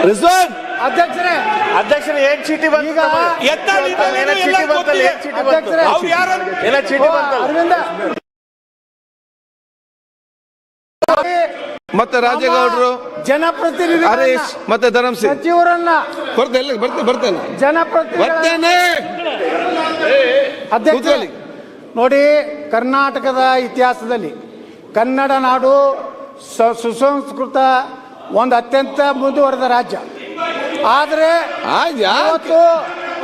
ರಿಜ್ವಾನ್ ಅಧ್ಯಕ್ಷರೇ. ಅಧ್ಯಕ್ಷರ ಏನ್ ಚೀಟಿ ಬಂದ ಚೀಟಿ ಬಂತಲ್ಲ ಗೊತ್ತಿದೆ. ಏನ್ ಚೀಟಿ ಬಂತು? ಅಧ್ಯಕ್ಷರೇ ಅವ್ರು ಯಾರನ್ನು ಏನೋ ಚೀಟಿ ಬಂತಲ್ಲ? ಅರವಿಂದ. ಮತ್ತೆ ರಾಜೇಗೌಡರು? ಜನಪ್ರತಿನಿಧಿ ಹರೀಶ್ ಮತ್ತೆ ಧರ್ಮ ಸಿಂಗ್ ಸಚಿವರನ್ನ ಬರ್ತೇನೆ ಎಲ್ಲ ಬರ್ತೇನೆ ಬರ್ತೇನೆ ಜನಪ್ರತಿನಿಧಿ ಬರ್ತೇನೆ. ಅಧ್ಯಕ್ಷ ನೋಡಿ ಕರ್ನಾಟಕದ ಇತಿಹಾಸದಲ್ಲಿ ಕನ್ನಡ ನಾಡು ಸುಸಂಸ್ಕೃತ ಒಂದು ಅತ್ಯಂತ ಮುಂದುವರೆದ ರಾಜ್ಯ. ಆದರೆ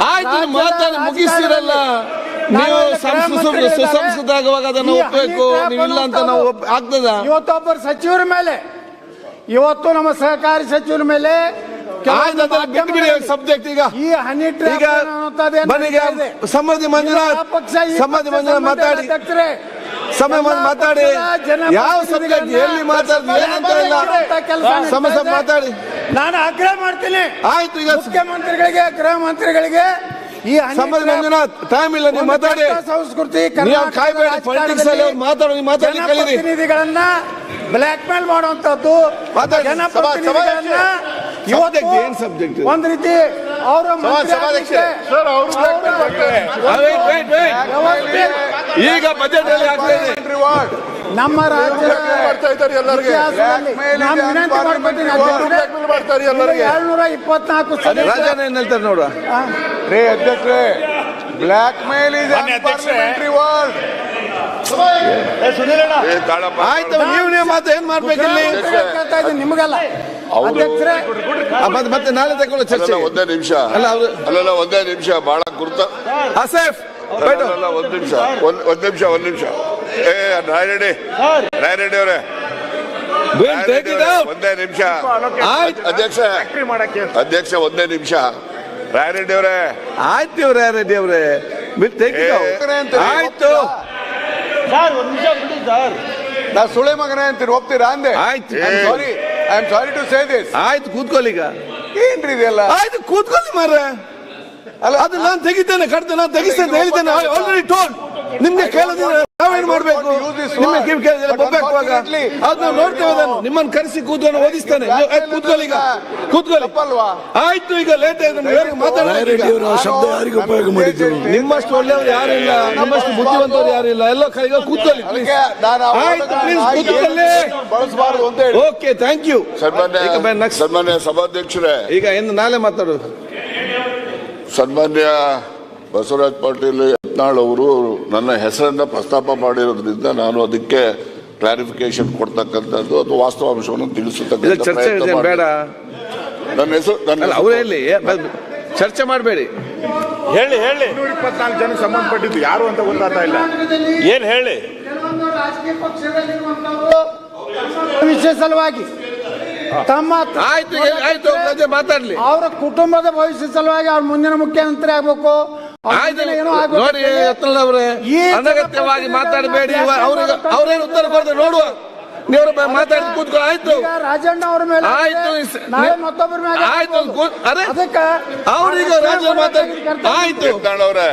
ಆಯ್ತು ಮಾತಾಡಿ ಮುಗಿಸ್ತಿರಲ್ಲ? ನೀವು. ಸುಸಂಸ್ಕೃತ ಆಗುವಾಗ ಅದನ್ನು ಒಪ್ಪಬೇಕು ಇಲ್ಲ ಅಂತ ನಾವು ಆಗ್ತದ? ಇವತ್ತೊಬ್ಬರು ಸಚಿವರ ಮೇಲೆ ಇವತ್ತು ನಮ್ಮ ಸಹಕಾರಿ ಸಚಿವರ ಮೇಲೆ ಸಬ್ಜೆಕ್ಟ್ ಈಗ. ಈಗ. ಸಮೃದ್ಧಿ ಮಂಜುನಾಥ್ ಸಮೃದ್ಧಿ ಮಂಜುನಾಥ್ ಮಾತಾಡಿ. ಸಮಯ ಮಾತಾಡಿ. ಯಾವ ಸಬ್ಜೆಕ್ಟ್ ಎಲ್ಲಿ ಮಾತಾಡಿ ಏನಂತ ಇಲ್ಲ. ಕೆಲಸ ಸಮಯ ಮಾತಾಡಿ. ನಾನು ಆಗ್ರಹ ಮಾಡ್ತೀನಿ. ಆಯ್ತು ಈಗ ಮುಖ್ಯಮಂತ್ರಿಗಳಿಗೆ ಗೃಹ ಮಂತ್ರಿಗಳಿಗೆ ಈ ಸಮಾಜ ಮಂಜುನಾಥ್ ಟೈಮ್ ಇಲ್ಲ ನೀವು ಮಾತಾಡಿ. ಸಂಸ್ಕೃತಿ ಕಾಯ್ಬೇಡಿ ಪೊಲಿಟಿಕ್ಸ್ ಅಲ್ಲಿ ಮಾತಾಡೋ ನೀವು ಮಾತಾಡಿ ಕಲೀರಿ. ಜನಪ್ರತಿನಿಧಿಗಳನ್ನ ಬ್ಲ್ಯಾಕ್ ಮೇಲ್ ಮಾಡುವಂತದ್ದು ಮಾತಾಡಿ. ಜನಪ್ರತಿನಿಧಿಗಳನ್ನ ಏನ್ ಸಬ್ಜೆಕ್ಟ್ ಒಂದ್ ರೀತಿ ಅವರ ಸಭಾಧ್ಯಕ್ಷ ಸರ್ ಅವರು ಈಗ ಬಜೆಟ್ ಅಲ್ಲಿ ರಿವಾರ್ಡ್ ನಮ್ಮ ರಾಜ್ಯದ ಮಾಡ್ತಾ ಇದ್ದಾರೆ ಎಲ್ಲರಿಗೆ. ಇತಿಹಾಸದಲ್ಲಿ Blackmail ನಾನು ಇದೆ, ವಿನಂತಿ ಮಾಡ್ಕೊತೀನಿ ಅಧ್ಯಕ್ಷರೇ, Blackmail ಮಾಡ್ತಾರೆ ಎಲ್ಲರಿಗೆ. ಏಳ್ನೂರ ಇಪ್ಪತ್ನಾಲ್ಕು ಸದಸ್ಯರ ರಾಜನ ಏನ್ ಹೇಳ್ತಾರೆ ನೋಡುವ ರೇ ಅಧ್ಯಕ್ಷರೇ ಬ್ಲಾಕ್ ಮೇಲ್ ಇದೆ ಮಾನ್ಯ ಅಧ್ಯಕ್ಷರೇ. ಪಾರ್ಲಿಮೆಂಟರಿ ವರ್ಡ್ ಆಯ್ತು ನೀವು ನೀವು ಮಾತು ಏನ್ ಮಾಡ್ಬೇಕು ಇಲ್ಲಿ? ಕೇಳ್ತಾ ಇದ್ದೀನಿ ನಿಮಗಲ್ಲ. ಅಧ್ಯಕ್ಷರೇ. ಆ, ಮತ್ತೆ ಮತ್ತೆ ನಾಳೆ ತಗೊಳ್ಳೋ ಚರ್ಚೆ. ಒಂದೇ ನಿಮಿಷ. ಅಲ್ಲ ಅವ್ರು ಅಲ್ಲಲ್ಲ ಒಂದೇ ನಿಮಿಷ. ಬಹಳ ಗುರುತ. ಅಲ್ಲಲ್ಲ, ಒಂದ್ ನಿಮಿಷ. ಒಂದ್ ಒಂದ್ ನಿಮಿಷ ಒಂದ್ ನಿಮಿಷ. ಏ ರಾಯರೆಡ್ಡಿ ರಾಯರೆಡ್ಡಿ ಅವರೇ. ಟೇಕ್ ಇಟ್ ಔಟ್ ಒಂದೇ ನಿಮಿಷ. ಆಯ್ತು. ಅಧ್ಯಕ್ಷ ಅಧ್ಯಕ್ಷ ಒಂದೇ ನಿಮಿಷ. ರಾಯರೆಡ್ಡಿ ಅವರೇ. ಆಯ್ತು ರಾಯರೆಡ್ಡಿ ಅವ್ರೆ. ಔಟ್ ಆಯ್ತು. ನಾ ಸುಳೆ ಮಗನೇ ಅಂತೀರಿ ಹೋಗ್ತೀರಾ ಅಂದೆ? ಆಯ್ತು. Sorry I am sorry to say this ಆಯ್ತು ಕೂತ್ಕೊಳ್ಳಿ ಈಗ. ಏನ್ರಿ ಇದೆಲ್ಲ? ಆಯ್ತು ಕೂತ್ಕೊಳ್ಳಿ ಮಾರ ಅಲ್ಲ ಅದು ನಾನು ತೆಗಿತೇನೆ ಕಡ್ತೆ ನಾನು ತೆಗಿಸ್ತೇನೆ ಹೇಳಿದ್ದೇನೆ ಆಲ್ರೆಡಿ ಟೋಲ್ ನಿಮ್ಗೆ ಕೇಳದಿಲ್ಲ ನಾವೇನ್ ಮಾಡ್ಬೇಕು? ನಿಮ್ಗೆ ಕಿವಿ ಕೇಳಿದ್ರೆ ಬೊಬ್ಬಾಗುವಾಗ ಅದು ನಾವು ನೋಡ್ತೇವೆ ಅದನ್ನು. ನಿಮ್ಮನ್ನು ಕರೆಸಿ ಕೂತ್ಕೊಂಡು ಓದಿಸ್ತೇನೆ. ಕೂತ್ಕೊಳ್ಳಿ ಈಗ. ಕೂತ್ಕೊಳ್ಳಿ. ಆಯ್ತು ಈಗ ಲೇಟ್ ಆಯ್ತು ಮಾತಾಡೋದು ಶಬ್ದ ಯಾರಿಗೆ ಉಪಯೋಗ ಮಾಡಿದ್ರು ನಿಮ್ಮಷ್ಟು ಒಳ್ಳೆಯವರು ಯಾರು ಇಲ್ಲ. ನಿಮ್ಮಷ್ಟು ಬುದ್ಧಿವಂತರು ಯಾರು ಇಲ್ಲ. ಎಲ್ಲ ಕೈಗ ಕೂತ್ಕೊಳ್ಳಿ. ಆಯ್ತು ಪ್ಲೀಸ್ ಕೂತ್ಕೊಳ್ಳಿ. ಬಳಸಬಾರದು ಅಂತ ಹೇಳಿ. ಓಕೆ ಥ್ಯಾಂಕ್ ಯು ಸನ್ಮಾನ್ಯ ಸನ್ಮಾನ್ಯ ಸಭಾಧ್ಯಕ್ಷರೇ. ಈಗ ಇನ್ನು ನಾಳೆ ಮಾತಾಡೋದು. ಸನ್ಮಾನ್ಯ ಬಸವರಾಜ್ ಪಾಟೀಲ್ ಯತ್ನಾಳ್ ಅವರು ನನ್ನ ಹೆಸರನ್ನು ಪ್ರಸ್ತಾಪ ಮಾಡಿರೋದ್ರಿಂದ ನಾನು ಅದಕ್ಕೆ ಕ್ಲಾರಿಫಿಕೇಶನ್ ಕೊಡ್ತಕ್ಕಂಥದ್ದು ಅದು ವಾಸ್ತವಾಂಶವನ್ನು ತಿಳಿಸತಕ್ಕಂಥ ಚರ್ಚೆ ಪ್ರಯತ್ನ ಇದೆ ಬೇಡ. ನನ್ನ ಹೆಸರು ನನ್ನ ಅಲ್ಲ ಹೆಸರು- ಅವರೇ ಇಲ್ಲಿ ಚರ್ಚೆ ಮಾಡಬೇಡಿ. ಹೇಳಿ ಹೇಳಿ. ಇಪ್ಪತ್ನಾಲ್ಕು ಜನ ಸಂಬಂಧಪಟ್ಟಿದ್ದು ಯಾರು ಅಂತ ಗೊತ್ತಾಗ್ತಾ ಇಲ್ಲ. ಏನ್ ಹೇಳಿ? ಕೆಲವೊಂದು ರಾಜಕೀಯ ಪಕ್ಷದಲ್ಲಿರುವಂತವರು ವಿಷಯ ಸಲುವಾಗಿ ತಮ್ಮ ಆಯ್ತು ಆಯ್ತು ಮಾತಾಡ್ಲಿ. ಅವರ ಕುಟುಂಬದ ಭವಿಷ್ಯ ಸಲುವಾಗಿ ಅವ್ರ ಮುಂದಿನ ಮುಖ್ಯಮಂತ್ರಿ ಆಗ್ಬೇಕು. ನೋಡಿ ಅವರೇ ಅನಗತ್ಯವಾಗಿ ಮಾತಾಡಬೇಡಿ. ಅವ್ರಿಗೆ ಅವ್ರೇನು ಉತ್ತರ ಕೊಡ್ತಾರೆ ನೋಡುವ. ನೀವು ಮಾತಾಡಿ ಕೂತ್ಕೊ ಆಯ್ತು. ರಾಜಣ್ಣ ಅವ್ರ ಮೇಲೆ ಆಯ್ತು, ಮತ್ತೊಬ್ಬರ ಮೇಲೆ ಆಯ್ತು, ಅರೆ, ಅದಕ್ಕೆ ಅವ್ರಿಗೆ ರಾಜ್ಯ ಮಾತಾಡಿ ಆಯ್ತು. ಅವ್ರೆ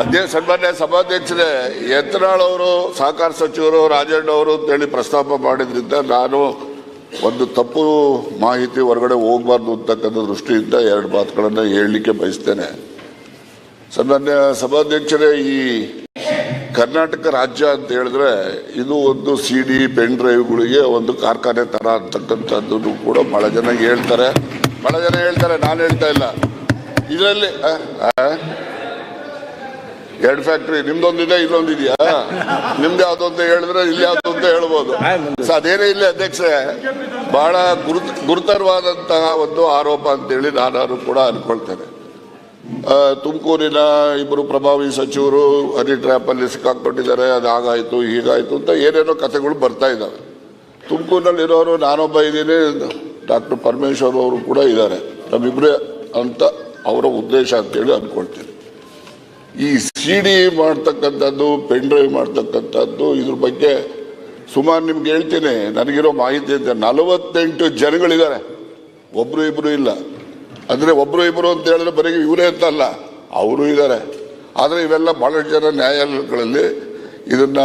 ಅಧ್ಯಕ್ಷ ಸನ್ಮಾನ್ಯ ಸಭಾಧ್ಯಕ್ಷರೇ ಯತ್ನಾಳ್ ಅವರು ಸಹಕಾರ ಸಚಿವರು ರಾಜಣ್ಣ ಅವರು ಅಂತೇಳಿ ಪ್ರಸ್ತಾಪ ಮಾಡಿದ್ರಿಂದ ನಾನು ಒಂದು ತಪ್ಪು ಮಾಹಿತಿ ಹೊರಗಡೆ ಹೋಗಬಾರ್ದು ಅಂತಕ್ಕಂಥ ದೃಷ್ಟಿಯಿಂದ ಎರಡು ಮಾತುಗಳನ್ನು ಹೇಳಲಿಕ್ಕೆ ಬಯಸ್ತೇನೆ ಸನ್ಮಾನ್ಯ ಸಭಾಧ್ಯಕ್ಷರೇ, ಈ ಕರ್ನಾಟಕ ರಾಜ್ಯ ಅಂತ ಹೇಳಿದ್ರೆ ಇದು ಒಂದು ಸಿ ಡಿ ಪೆನ್ ಡ್ರೈವ್ಗಳಿಗೆ ಒಂದು ಕಾರ್ಖಾನೆ ತರ ಅಂತಕ್ಕಂಥದ್ದು ಕೂಡ ಭಾಳ ಜನ ಹೇಳ್ತಾರೆ ಭಾಳ ಜನ ಹೇಳ್ತಾರೆ, ನಾನು ಹೇಳ್ತಾ ಇಲ್ಲ ಇದರಲ್ಲಿ? ಎರಡು ಫ್ಯಾಕ್ಟ್ರಿ ನಿಮ್ದೊಂದಿದೆ, ಇನ್ನೊಂದಿದೆಯಾ? ನಿಮ್ದು ಯಾವ್ದು ಅಂತ ಹೇಳಿದ್ರೆ ಇಲ್ಲಿ ಯಾವ್ದು ಅಂತ ಹೇಳ್ಬೋದು. ಸೊ ಅದೇನೇ ಇಲ್ಲಿ ಅಧ್ಯಕ್ಷರೇ, ಬಹಳ ಗುರು ಗುರುತರವಾದಂತಹ ಒಂದು ಆರೋಪ ಅಂತೇಳಿ ನಾನು ಕೂಡ ಅನ್ಕೊಳ್ತೇನೆ. ತುಮಕೂರಿನ ಇಬ್ಬರು ಪ್ರಭಾವಿ ಸಚಿವರು ಹನಿ ಟ್ರ್ಯಾಪಲ್ಲಿ ಸಿಕ್ಕಾಕೊಂಡಿದ್ದಾರೆ ಅದು ಹಾಗಾಯ್ತು ಹೀಗಾಯ್ತು ಅಂತ ಏನೇನೋ ಕಥೆಗಳು ಬರ್ತಾ ಇದ್ದಾವೆ ತುಮಕೂರಿನಲ್ಲಿ ಇರೋರು ನಾನೊಬ್ಬ ಇದ್ದೀನಿ, ಡಾಕ್ಟರ್ ಪರಮೇಶ್ವರ್ ಅವರು ಕೂಡ ಇದ್ದಾರೆ. ನಮ್ಮಿಬ್ಬರೇ ಅಂತ ಅವರ ಉದ್ದೇಶ ಅಂತೇಳಿ ಅನ್ಕೊಳ್ತೀನಿ. ಈ ಸಿ ಡಿ ಮಾಡ್ತಕ್ಕಂಥದ್ದು ಪೆನ್ ಡ್ರೈವ್ ಮಾಡ್ತಕ್ಕಂಥದ್ದು, ಇದ್ರ ಬಗ್ಗೆ ಸುಮಾರು ನಿಮ್ಗೆ ಹೇಳ್ತೀನಿ. ನನಗಿರೋ ಮಾಹಿತಿ ಅಂತ ನಲವತ್ತೆಂಟು ಜನಗಳಿದ್ದಾರೆ. ಒಬ್ರು ಇಬ್ರು ಇಲ್ಲ. ಅಂದ್ರೆ ಒಬ್ರು ಇಬ್ರು ಅಂತ ಹೇಳಿದ್ರೆ ಬರೀ ಇವರೇ ಅಂತ ಅಲ್ಲ, ಅವರು ಇದ್ದಾರೆ. ಆದರೆ ಇವೆಲ್ಲ ಬಹಳಷ್ಟು ಜನ ನ್ಯಾಯಾಲಯಗಳಲ್ಲಿ ಇದನ್ನ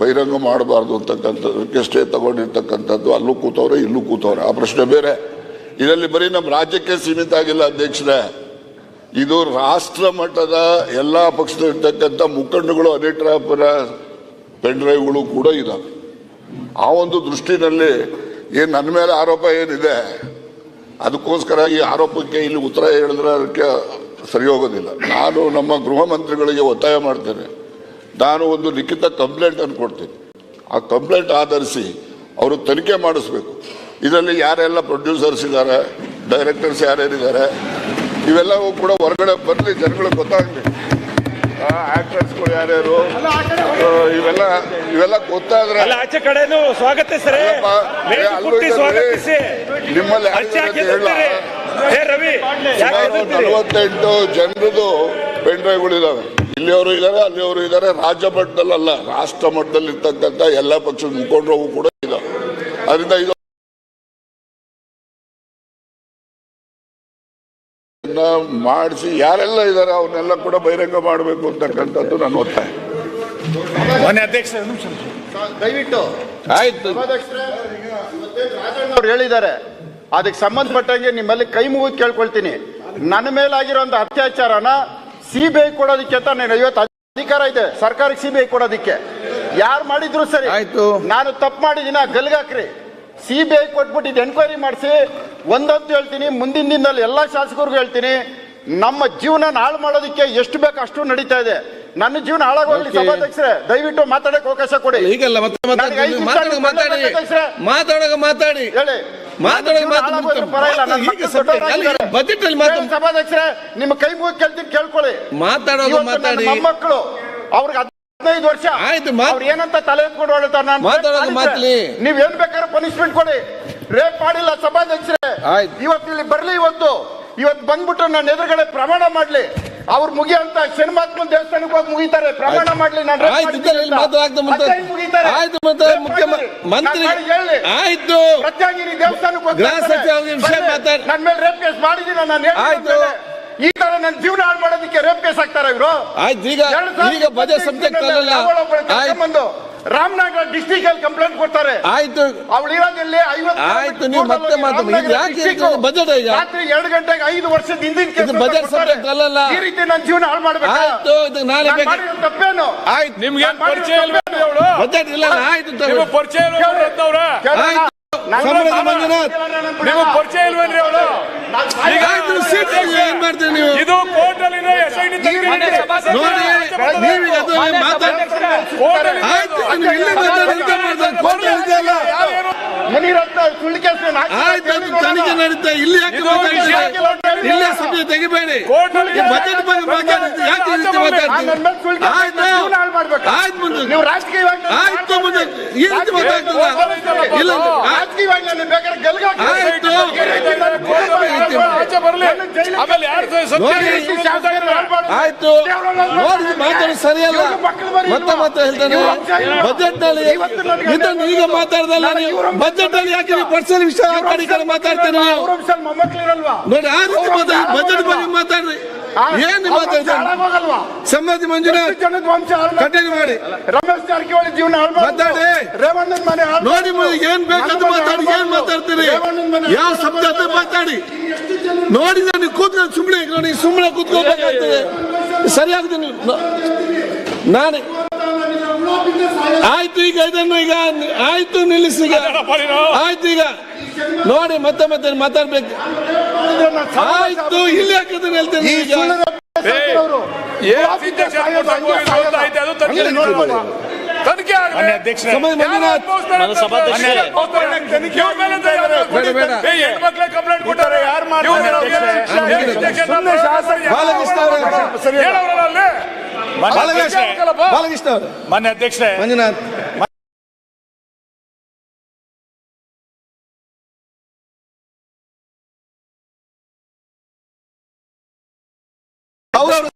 ಬಹಿರಂಗ ಮಾಡಬಾರ್ದು ಅಂತಕ್ಕಂಥದ್ದು ಸ್ಟೇ ತಗೊಂಡಿರ್ತಕ್ಕಂಥದ್ದು. ಅಲ್ಲೂ ಕೂತವ್ರೆ, ಇಲ್ಲೂ ಕೂತವ್ರೆ. ಆ ಪ್ರಶ್ನೆ ಬೇರೆ. ಇದರಲ್ಲಿ ಬರೀ ನಮ್ಮ ರಾಜ್ಯಕ್ಕೆ ಸೀಮಿತ ಆಗಿಲ್ಲ, ಅಧ್ಯಕ್ಷರೇ. ಇದು ರಾಷ್ಟ್ರ ಮಟ್ಟದ ಎಲ್ಲಾ ಪಕ್ಷದಲ್ಲಿರ್ತಕ್ಕಂಥ ಮುಖಂಡಗಳು ಅನಿಟ್ರಾಪರ ಪೆನ್ ಡ್ರೈವ್ಗಳು ಕೂಡ ಇದ್ದಾವೆ ಆ ಒಂದು ದೃಷ್ಟಿನಲ್ಲಿ ಏನು ನನ್ನ ಮೇಲೆ ಆರೋಪ ಏನಿದೆ, ಅದಕ್ಕೋಸ್ಕರ ಈ ಆರೋಪಕ್ಕೆ ಇಲ್ಲಿ ಉತ್ತರ ಹೇಳಿದ್ರೆ ಅದಕ್ಕೆ ಸರಿ ಹೋಗೋದಿಲ್ಲ. ನಾನು ನಮ್ಮ ಗೃಹ ಮಂತ್ರಿಗಳಿಗೆ ಒತ್ತಾಯ ಮಾಡ್ತೇನೆ. ನಾನು ಒಂದು ಲಿಖಿತ ಕಂಪ್ಲೇಂಟ್ ಅನ್ನು ಕೊಡ್ತೀನಿ. ಆ ಕಂಪ್ಲೇಂಟ್ ಆಧರಿಸಿ ಅವರು ತನಿಖೆ ಮಾಡಿಸ್ಬೇಕು. ಇದರಲ್ಲಿ ಯಾರೆಲ್ಲ ಪ್ರೊಡ್ಯೂಸರ್ಸ್ ಇದ್ದಾರೆ ಡೈರೆಕ್ಟರ್ಸ್ ಯಾರ್ಯಾರಿದ್ದಾರೆ ಇವೆಲ್ಲವೂ ಕೂಡ ಹೊರಗಡೆ ಬರಲಿ ಜನಗಳಿಗೆ ಗೊತ್ತಾಗಲಿ. ಆಕ್ಟರ್ಸ್ಗಳು ಯಾರ್ಯಾರು? ಇವೆಲ್ಲ ಇವೆಲ್ಲ ಗೊತ್ತಾದ್ರೆ ಅಲ್ಲ ಆಚೆ ಕಡೆ ಸ್ವಾಗತಿಸ್ರಿ ನಿಮ್ಮಲ್ಲಿ ಹೇಳ. ಸುಮಾರು? ನಲವತ್ತೆಂಟು ಜನರದು ಪೆನ್ ಡ್ರೈವ್ಗಳು ಇದಾವೆ. ಇಲ್ಲಿಯವರು ಇದ್ದಾರೆ ಅಲ್ಲಿಯವರು ಇದ್ದಾರೆ ರಾಜ್ಯ ಮಟ್ಟದಲ್ಲಲ್ಲ ರಾಷ್ಟ್ರ ಮಟ್ಟದಲ್ಲಿ ಇರ್ತಕ್ಕಂಥ ಎಲ್ಲ ಪಕ್ಷದ ಮುಖಂಡರು ಕೂಡ ಇದಾವೆ. ಅದರಿಂದ ಇದು ತನಿಖೆಯನ್ನ ಮಾಡಿಸಿ ಯಾರೆಲ್ಲ ಇದ್ದಾರೆ ಅವನ್ನೆಲ್ಲ ಕೂಡ ಬಹಿರಂಗ ಮಾಡಬೇಕು ಅಂತಕ್ಕಂಥದ್ದು ನನ್ನ ಒತ್ತಾಯ. ಅಧ್ಯಕ್ಷ ಒಂದು ದಯವಿಟ್ಟು ಆಯ್ತು. ಅವ್ರು ಹೇಳಿದ್ದಾರೆ. ಅದಕ್ಕೆ ಸಂಬಂಧಪಟ್ಟಂಗೆ ನಿಮ್ಮಲ್ಲಿ ಕೈ ಮುಗಿದು ಕೇಳ್ಕೊಳ್ತೀನಿ. ನನ್ನ ಮೇಲಾಗಿರೋಂಥ ಅತ್ಯಾಚಾರನ ಸಿ ಬಿ ಐ ಕೊಡೋದಕ್ಕೆ ಅಂತ ನಾನು ಐವತ್ತು ಅಧಿಕಾರ ಇದೆ. ಸರ್ಕಾರಕ್ಕೆ ಸಿ ಬಿ ಐ ಕೊಡೋದಕ್ಕೆ. ಯಾರು ಮಾಡಿದ್ರು ಸರಿ? ಆಯ್ತು. ನಾನು ತಪ್ಪು ಮಾಡಿದಿನ ಗಲ್ಗಾಕ್ರಿ. ಸಿ ಬಿ ಐ ಕೊಟ್ಬಿಟ್ಟು ಇದು ಎನ್ಕ್ವೈರಿ ಮಾಡಿಸಿ ಒಂದಂತೂ ಹೇಳ್ತೀನಿ ಮುಂದಿನ ದಿನದಲ್ಲಿ ಎಲ್ಲ ಶಾಸಕರಿಗೂ ಹೇಳ್ತೀನಿ ನಮ್ಮ ಜೀವನ ಹಾಳು ಮಾಡೋದಕ್ಕೆ ಎಷ್ಟು ಬೇಕು ಅಷ್ಟು ನಡೀತಾ ಇದೆ. ನನ್ನ ಜೀವನ ಹಾಳಾಗೋಗ್ಲಿ. ಸಭಾಧ್ಯಕ್ಷರೇ ದಯವಿಟ್ಟು ಮಾತಾಡಕ್ಕೆ ಅವಕಾಶ ಕೊಡಿ. ಈಗಲ್ಲ ಮತ್ತೆ ಮಾತಾಡಿ ಮಾತಾಡೋಕೆ ಮಾತಾಡಿ. ಹೇಳಿ. ಸಭಾಧ್ಯಕ್ಷರೇ ನಿಮ್ಮ ಕೈ ಮುಗಿ ಕೇಳ್ತೀನಿ ಕೇಳ್ಕೊಳ್ಳಿ. ಮಾತಾಡೋದು ಮಾತಾಡಿ. ಮಕ್ಕಳು ಅವ್ರಿಗೆ ಹದಿನೈದು ವರ್ಷ ಆಯ್ತು, ಮಾ- ಅವ್ರು ಏನಂತ ತಲೆ ಎತ್ಕೊಂಡು ಹೊರಡ್ತಾರೆ ನಾನು ಮಾತಾಡೋದು ಮಾತ್ಲಿ. ನೀವ್ ಏನ್ ಬೇಕಾದ್ರೆ ಪನಿಷ್ಮೆಂಟ್ ಕೊಡಿ ರೇಪ್ ಮಾಡಿಲ್ಲ ಸಭಾಧ್ಯಕ್ಷರೇ ಆಯ್ತು. ಇವತ್ತು ಇಲ್ಲಿ ಬರ್ಲಿ ಇವತ್ತು ಇವತ್ತು ಬಂದ್ಬಿಟ್ಟು ನನ್ನ ಎದುರುಗಡೆ ಪ್ರಮಾಣ ಮಾಡ್ಲಿ ಅವ್ರು ಮುಗಿಯಂತ ಶನಿಮಾತ್ಮ ದೇವಸ್ಥಾನಕ್ಕೆ ಹೋಗಿ ಮುಗಿತಾರೆ ಪ್ರಮಾಣ ಆಯ್ತು. ಮಾಡ್ಲಿ ನಾನು rape ಆಯ್ತು, ಮಾಡಿದ್ದೀನಿ ಇಲ್ಲಿ ಅಂತ. ಮಾತಾಡ್ತಾ ಮುಂದೆ. ಮತ್ತೆ ಹಿಂಗ್ ಮುಗಿತಾರೆ. ಆಯ್ತು, ಮತ್ತೆ rape ಮುಖ್ಯ- ಮಾಡಿದ್ದೀನಿ. ಮಂತ್ರಿ- ನಾನು ಮಾಡಿ ಹೇಳಿ. ಆಯ್ತು. ಪ್ರತ್ಯಂಗಿರಿ ದೇವಸ್ಥಾನಕ್ಕೆ ಹೋಗಿ ಗೃಹ ಬರ್ತಾರೆ. ಸಚಿವ ಅವ್ರಿಗೆ ವಿಷಯ ಬರ್ಲಿ. ಮಾತಾಡಿ. ನನ್ನ ಮೇಲೆ ರೇಪ್ ಕೇಸ್ ಮಾಡಿದೀನಿ ನಾನು ಆಯ್ತು. ಈ ತರ ನನ್ನ ಜೀವನ ಹಾಳು ಮಾಡೋದಕ್ಕೆ ರೇಪ್ ಕೇಸ್ ಹಾಕ್ತಾರ ಇವರು. ಆಯ್ತು ಈಗ ಈಗ ಬಜೆಟ್ ಸಬ್ಜೆಕ್ಟ್ ಅಲ್ಲಲ್ಲ ಬಂದು ರಾಮನಗರ ಡಿಸ್ಟಿಕ್ ಅಲ್ಲಿ ಕಂಪ್ಲೇಂಟ್ ಕೊಡ್ತಾರೆ. ಆಯ್ತು. ಅವಳು ಇರೋದಿಲ್ಲಿ ಐವತ್ತು ಆಯ್ತು, ನೀವು ಮತ್ತೆ ಮಾತಾಡಿ ಇದು ಯಾಕೆ ಇದು budget ಈಗ? ರಾತ್ರಿ ಎರಡು ಗಂಟೆಗೆ ಐದು ವರ್ಷದ ಹಿಂದಿನ ಕೇಸ್ ಬಜೆಟ್ ಸಬ್ಜೆಕ್ಟ್ ಅಲ್ಲಲ್ಲ. ಈ ರೀತಿ ನನ್ನ ಜೀವನ ಹಾಳು ಮಾಡಬೇಕು? ಆಯ್ತು ಇದು ನಾಳೆ ಬೇಕು. ತಪ್ಪೇನು? ಆಯ್ತು. ನಿಮ್ಗೆ ಪರಿಚಯ ಇಲ್ವೇ? ಅವಳು? ಬಜೆಟ್ ಇಲ್ಲ ಆಯ್ತು ಪರಿಚಯ ಇಲ್ವೇ ಆಯ್ತು. ಮಂಜುನಾಥ್. ನಿಮಗೆ ಪರಿಚಯ ಇಲ್ವೇನ್ರಿ ಅವಳು ಏನ್ ಮಾಡ್ತೀರಿ ನೀವು ಇದು ಕೋರ್ಟ್ ಅಲ್ಲಿ ನೀವು ತನಿಖೆ ನಡೀತಾ ಇಲ್ಲಿ ಯಾಕೆ ಇಲ್ಲೇ ಸಭೆ ತೆಗಿಬೇಡಿ ಬಜೆಟ್ ಬಗ್ಗೆ ಯಾಕೆ ರೀತಿ ಮಾತಾಡ್ತೀರಿ ಆಯ್ತು ಆಯ್ತು ಮುಂದೆ ನೀವು ಆಯ್ತು ಮುಂದೆ ಈ ರೀತಿ ಮಾತಾಡ್ತದ ಇಲ್ಲ ಆಯ್ತು ರಾಜಕೀಯವಾಗಿ ನಾನು ಬೇಕಾದ್ರೆ ಗಲ್ಗಾಕಿ ಆಯ್ತು. ಆಚೆ ಬರ್ಲಿ ಆಮೇಲೆ ಯಾರು ನೋಡಿ ಆಯ್ತು ನೋಡಿ ಮಾತಾಡಿ ಸರಿಯಲ್ಲ ಮತ್ತೆ ಮತ್ತೆ ಹೇಳ್ತಾನೆ ಬಜೆಟ್ನಲ್ಲಿ ಇದನ್ನು ಈಗ ಮಾತಾಡ್ದಲ್ಲ ನೀವು ಬಜೆಟ್ನಲ್ಲಿ ಯಾಕೆ ನೀವು ಪರ್ಸನಲ್ ವಿಷಯ ಈ ಕಡೆ ಮಾತಾಡ್ತೀರಿ ನೀವು ಮೊಮ್ಮಕ್ಕಳಿರಲ್ವಾ ನೋಡಿ ಆ ರೀತಿ ಮಾತಾಡಿ ಬಜೆಟ್ ಬಗ್ಗೆ ಮಾತಾಡ್ರಿ ಏನ್ ಮಾತಾಡ್ತಾರೆ ಹಾಳಾಗೋಗಲ್ವಾ ಸಮಾಧಿ ಮಂಜುನಾಥ್ ಜನದ ವಂಶ ಹಾಳು ಮಾಡಿ- ಕಂಟಿನ್ಯೂ ಮಾಡಿ ರಮೇಶ್ ಜಾರಕಿಹೊಳಿ ಜೀವನ ಹಾಳು ಮಾಡಿದ್ರು. ಮಾತಾಡಿ. ರೇವಣ್ಣನ ಮನೆ ಹಾಳು ನೋಡಿ ಏನ್ ಬೇಕಂತ ಏನ್ ಮಾತಾಡ್ತೀರಿ? ಯಾವ ಶಬ್ದ ಅಂತ ಮಾತಾಡಿ. ನೋಡಿ ನಾನು ಕೂತ್ಕೊಂಡು ಸುಮ್ಮನೆ ನೋಡಿ ಸುಮ್ಮನೆ ಕೂತ್ಕೋಬೇಕಾಗ್ತದೆ ಸರಿಯಾಗಿದೆ ನೀವು. ನಾನು. ಆಯ್ತು ಈಗ ಇದನ್ನು ಈಗ ಆಯ್ತು ನಿಲ್ಲಿಸಿ ಈಗ. ಆಯ್ತು ಈಗ. ನೋಡಿ ಮತ್ತೆ ಮತ್ತೆ ಮಾತಾಡ್ಬೇಕು. ಆಯ್ತು ಇಲ್ಲಿ ಹಾಕಿದ್ರೆ ಹೇಳ್ತೇನೆ ಈಗ. ತನಿಖೆ ಮಾನ್ಯ ಅಧ್ಯಕ್ಷರೇ. ಸಮಯ ಮಂಜುನಾಥ್. ಬೇಡ, ಬೇಡ. ಕಂಪ್ಲೇಂಟ್ ಕೊಟ್ಟಾರೆ ಯಾರು ಬಾಲಕೃಷ್ಣ ಮಾನ್ಯ ಅಧ್ಯಕ್ಷರೇ ಮಂಜುನಾಥ್ ಅವ್ರವ್ರು